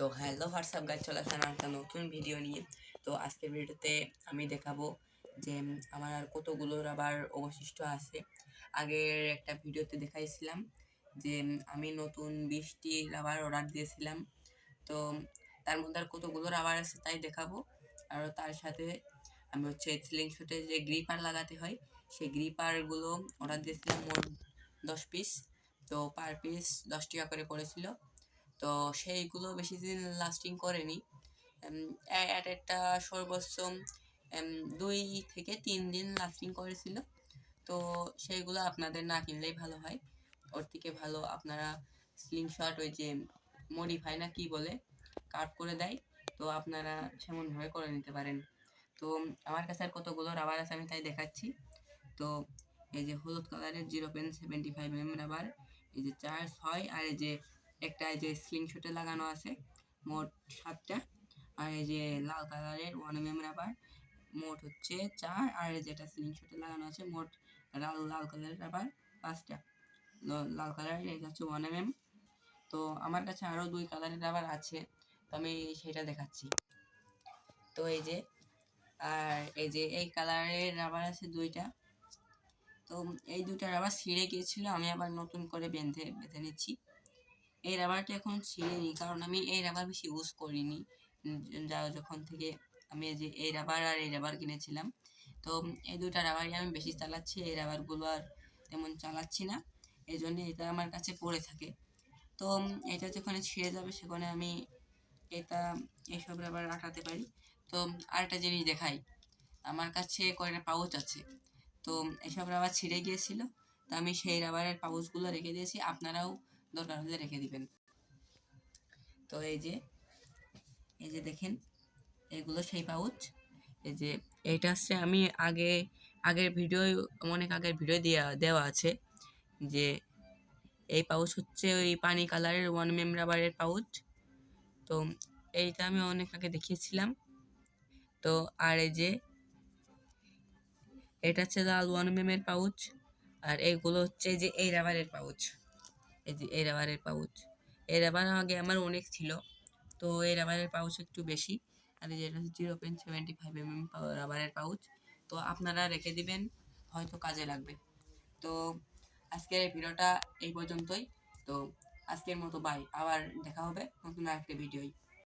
তো hello WhatsApp গাছ চলে আসলাম একটা নতুন ভিডিও নিয়ে। তো আজকের ভিডিওতে আমি দেখাবো যে আমার আর কতগুলো রাবার অবশিষ্ট আছে। আগের একটা ভিডিওতে দেখাইছিলাম যে আমি নতুন বিশটি রাবার অর্ডার দিয়েছিলাম। তো তার মধ্যে আর কতগুলো রাবার আছে তাই দেখাবো। আর তার সাথে আমি হচ্ছে সিলিং শুটে যে গ্রিপার লাগাতে হয়, সেই গ্রিপারগুলো অর্ডার দিয়েছিলাম মোট দশ পিস তো পার পিস দশ টাকা করে পড়েছিল। তো সেইগুলো বেশি দিন লাস্টিং করেনি। অ্যাট একটা সর্বোচ্চ দুই থেকে তিন দিন লাস্টিং করেছিল। তো সেইগুলো আপনাদের না কিনলেই ভালো হয়। ওর থেকে ভালো আপনারা স্ক্রিনশট ওই যে মডিফাই না কি বলে কাট করে দেয়। তো আপনারা সেমনভাবে করে নিতে পারেন। তো আমার কাছে আর কতগুলো রাবার আছে আমি তাই দেখাচ্ছি। তো এই যে হলুদ কালারের zero point seventy five M rubber এই যে চার্জ হয় আর এই যে একটা এই যে স্লিংশটে লাগানো আছে, মোট সাতটা। আর এই যে লাল কালারের ওয়ান এম এম রাবার মোট হচ্ছে চার। আর যেটা স্লিংশটে লাগানো আছে, মোট লাল লাল কালারের রাবার পাঁচটা। লাল কালারের, এটা হচ্ছে ওয়ান এম এম তো আমার কাছে আরও দুই কালারের রাবার আছে, তো আমি সেটা দেখাচ্ছি। তো এই যে, আর এই যে এই কালারের রাবার আছে দুইটা। তো এই দুটা রাবার ছিঁড়ে গিয়েছিল, আমি আবার নতুন করে বেঁধে বেঁধে নিচ্ছি। এই রাবারটা এখন ছিঁড়েনি কারণ আমি এই রাবার বেশি ইউজ করিনি। যা যখন থেকে আমি যে এই রাবার আর এই রাবার কিনেছিলাম, তো এই দুটা রাবারই আমি বেশি চালাচ্ছি, এই রাবারগুলো আর তেমন চালাচ্ছি না। এই জন্য এটা আমার কাছে পড়ে থাকে। তো এটা যেখানে ছিঁড়ে যাবে সেখানে আমি এটা এইসব রাবার আটাতে পারি। তো আরেকটা জিনিস দেখাই, আমার কাছে কয়টা পাউচ আছে। তো এসব রাবার ছিঁড়ে গিয়েছিল, তো আমি সেই রাবারের পাউচগুলো রেখে দিয়েছি। আপনারাও দরকার হলে রেখে দিবেন। তো এই যে এই যে দেখেন, এগুলো সেই পাউচ। এই যে, এইটা হচ্ছে আমি আগে, আগের ভিডিও, অনেক আগের ভিডিও দেওয়া দেওয়া আছে যে এই পাউচ হচ্ছে ওই পানি কালারের ওয়ান মেম রাবারের পাউচ। তো এইটা আমি অনেক আগে দেখিয়েছিলাম। তো আর এই যে, এটা হচ্ছে লাল ওয়ান মেমের পাউচ। আর এইগুলো হচ্ছে যে এই রাবারের পাউচ। এই যে এই রাবারের পাউচ। এই রাবার আগে আমার অনেক ছিল, তো এই রাবারের পাউচ একটু বেশি। আর যেটা হচ্ছে zero point seventy five M রাবারের পাউচ। তো আপনারা রেখে দিবেন, হয়তো কাজে লাগবে। তো আজকের এই ভিডিওটা এই পর্যন্তই। তো আজকের মতো বাই আবার দেখা হবে নতুন আরেকটা ভিডিওয়।